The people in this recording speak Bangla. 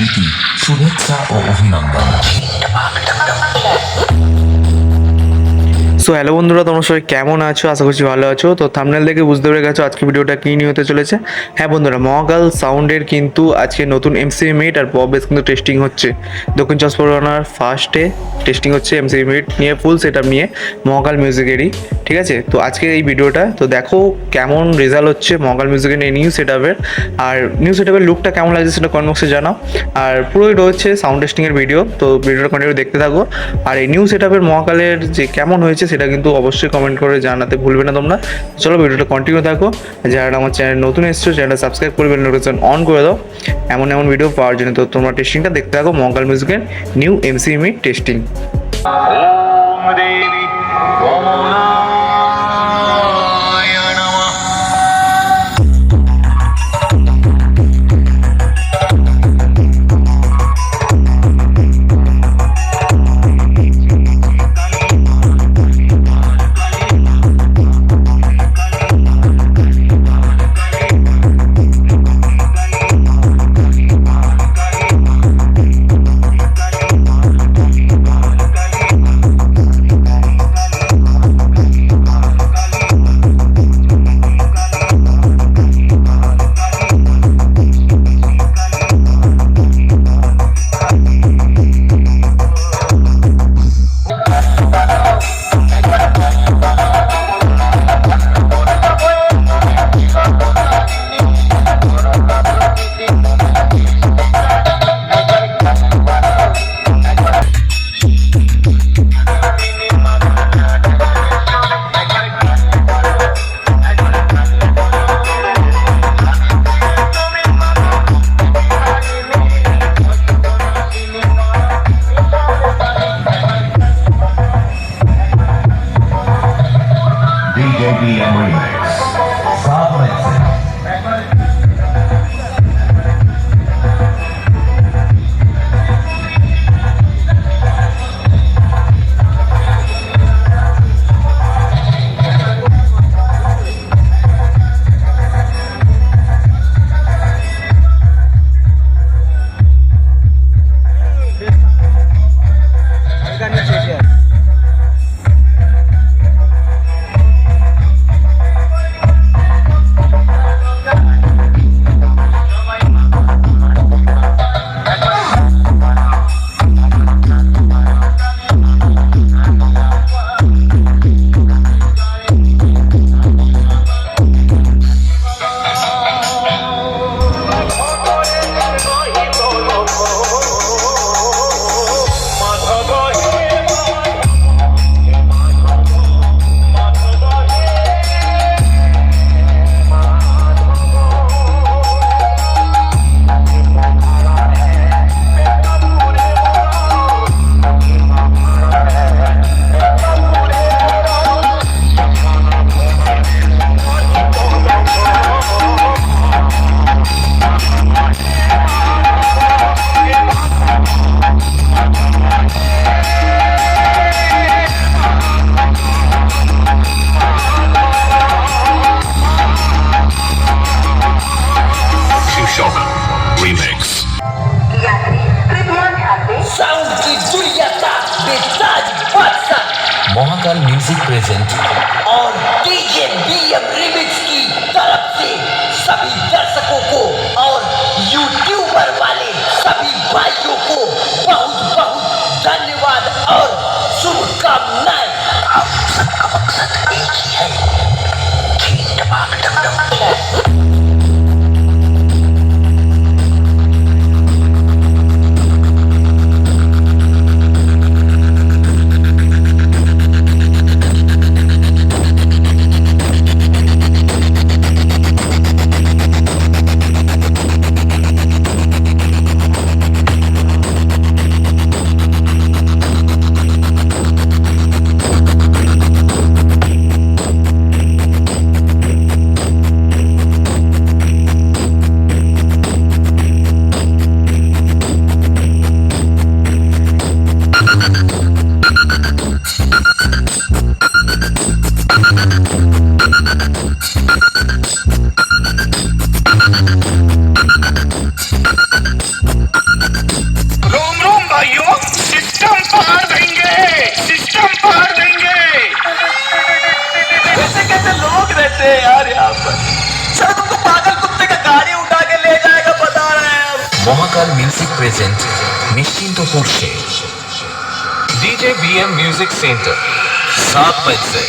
প্রীতি শুভেচ্ছা ও অভিনন্দন। সো হ্যালো বন্ধুরা, তোমরা সবাই কেমন আছো? আশা করছি ভালো আছো। তো থামনেল দেখে বুঝতে পেরে গেছো আজকে ভিডিওটা কী নিয়ে হতে চলেছে। হ্যাঁ বন্ধুরা মহাকাল সাউন্ডের কিন্তু আজকে নতুন এমসি মিট আর পপ বেস কিন্তু টেস্টিং হচ্ছে। দক্ষিণ চব্বিশ পরগনার ফার্স্টে টেস্টিং হচ্ছে এমসি মিট নিয়ে ফুল সেট নিয়ে মহাকাল মিউজিকেরই ঠিক আছে? তো আজকে এই ভিডিওটা, তো দেখো কেমন রেজাল্ট হচ্ছে মহাকাল মিউজিকের এই নিউ সেট আর নিউ সেট লুকটা কেমন লাগছে সেটা কমেন্ট বক্সে জানাও। আর পুরোই রয়েছে সাউন্ড টেস্টিংয়ের ভিডিও তো ভিডিওটা কন্টিনিউ দেখতে থাকো। আর এই নিউ সেট মহাকালের যে কেমন হয়েছে সেটা কিন্তু অবশ্যই কমেন্ট করে জানাতে ভুলবে না তোমরা। চলো ভিডিওটা কন্টিনিউ থাকো যারা আমার চ্যানেল নতুন এসছো চ্যানেলটা সাবস্ক্রাইব করবে নোটিফিকেশন অন করে দাও। এমন এমন ভিডিও পাওয়ার জন্য তো তোমরা টেস্টিংটা দেখতে থাকো মঙ্গল মিউজিকের new MC mic testing camino. Sound की दुनिया का बेताज बादशाह মহাকাল মিউজিক প্রেজেন্ট और डीजे बीएम रिमिक्स की तरफ से सभी दर्शकों को उसको हम देंगे। कैसे कैसे लोग रहते हैं यार यहाँ पर। सर तुमको पागल कुत्ते का गाड़ी उठा के ले जाएगा, बता रहे हैं महाकाल म्यूज़िक प्रेजेंट निश्चिंत पुरुषे डीजे बीएम म्यूज़िक सेंटर, सात बज से